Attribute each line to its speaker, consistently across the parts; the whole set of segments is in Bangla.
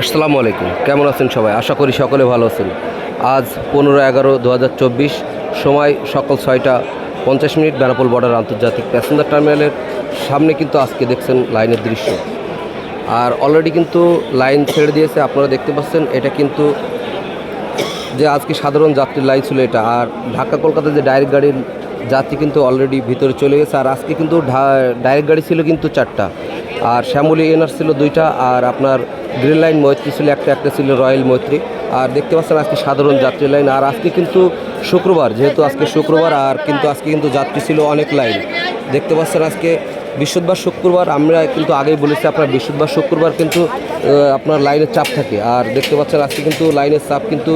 Speaker 1: আসসালামু আলাইকুম। কেমন আছেন সবাই? আশা করি সকলে ভালো আছেন। আজ পনেরো এগারো দু সময় সকাল ছয়টা পঞ্চাশ মিনিট বেনাপোল বর্ডার আন্তর্জাতিক প্যাসেঞ্জার টার্মিনালের সামনে কিন্তু আজকে দেখছেন লাইনের দৃশ্য। আর অলরেডি কিন্তু লাইন ছেড়ে দিয়েছে, আপনারা দেখতে পাচ্ছেন, এটা কিন্তু যে আজকে সাধারণ যাত্রীর লাইন ছিল এটা। আর ঢাকা কলকাতা যে ডাইরেক্ট গাড়ির যাত্রী কিন্তু অলরেডি ভিতরে চলে গেছে। আর আজকে কিন্তু ডাইরেক্ট গাড়ি ছিল কিন্তু চারটা। আর শ্যামলী এনার ছিল দুইটা, আর আপনার গ্রিন লাইন মৈত্রী ছিল একটা একটা ছিল রয়্যাল মৈত্রী। আর দেখতে পাচ্ছেন আজকে সাধারণ যাত্রী লাইন, আর আজকে কিন্তু শুক্রবার, যেহেতু আজকে শুক্রবার, আর কিন্তু আজকে কিন্তু যাত্রী ছিল অনেক লাইন। দেখতে পাচ্ছেন আজকে বৃহস্পতিবার, শুক্রবার, আমরা কিন্তু আগেই বলেছি আপনার বৃহস্পতিবার, শুক্রবার কিন্তু আপনার লাইনের চাপ থাকে। আর দেখতে পাচ্ছেন আজকে কিন্তু লাইনের চাপ কিন্তু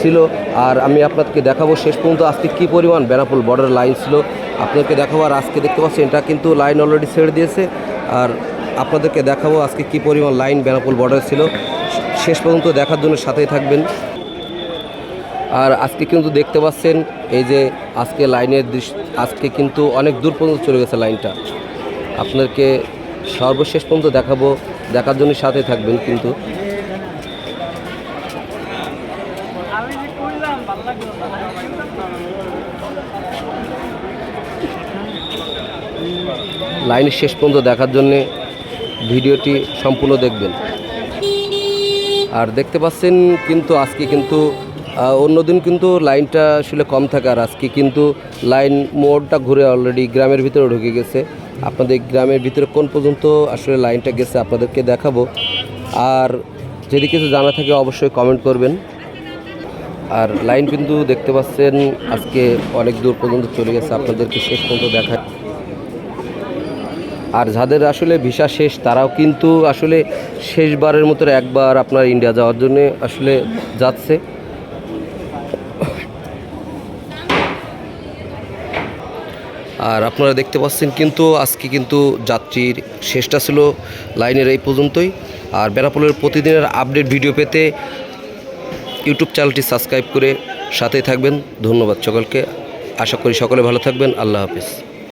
Speaker 1: ছিল। আর আমি আপনাদেরকে দেখাবো শেষ পর্যন্ত আজকে কী পরিমাণ বেনাপুল বর্ডার লাইন ছিল। আপনাদেরকে দেখাবো, আর আজকে দেখতে পাচ্ছেন এটা কিন্তু লাইন অলরেডি ছেড়ে দিয়েছে। আর আপনাদেরকে দেখাবো আজকে কী পরিমাণ লাইন বেনাপুল বর্ডার ছিল। শেষ পর্যন্ত দেখার জন্য সাথেই থাকবেন। আর আজকে কিন্তু দেখতে পাচ্ছেন, এই যে আজকে লাইনের দৃশ্য, আজকে কিন্তু অনেক দূর পর্যন্ত চলে গেছে লাইনটা। আপনাদেরকে সর্বশেষ পর্যন্ত দেখাবো, দেখার জন্য সাথে থাকবেন কিন্তু। লাইনের শেষ পর্যন্ত দেখার জন্যে ভিডিওটি সম্পূর্ণ দেখবেন। আর দেখতে পাচ্ছেন কিন্তু আজকে কিন্তু অন্যদিন কিন্তু লাইনটা আসলে কম থাকে আর আজকে কিন্তু লাইন মোড়টা ঘুরে অলরেডি গ্রামের ভিতরে ঢুকে গেছে। আপনাদের গ্রামের ভিতরে কোন পর্যন্ত আসলে লাইনটা গেছে আপনাদেরকে দেখাবো। আর যদি কিছু জানা থাকে অবশ্যই কমেন্ট করবেন। আর লাইন কিন্তু দেখতে পাচ্ছেন আজকে অনেক দূর পর্যন্ত চলে গেছে, আপনাদেরকে শেষ পর্যন্ত দেখা আর যাদের আসলে ভিসা শেষ, তারাও কিন্তু আসলে শেষবারের মতো একবার আপনার ইন্ডিয়া যাওয়ার জন্য আসলে যাচ্ছে। আর আপনারা দেখতে পাচ্ছেন কিন্তু আজকে কিন্তু যাত্রীর শেষটা ছিল লাইনের এই পর্যন্তই। আর বেনাপোলের প্রতিদিনের আপডেট ভিডিও পেতে ইউটিউব চ্যানেলটি সাবস্ক্রাইব করে সাথেই থাকবেন। ধন্যবাদ সকলকে। আশা করি সকলে ভালো থাকবেন। আল্লাহ হাফিজ।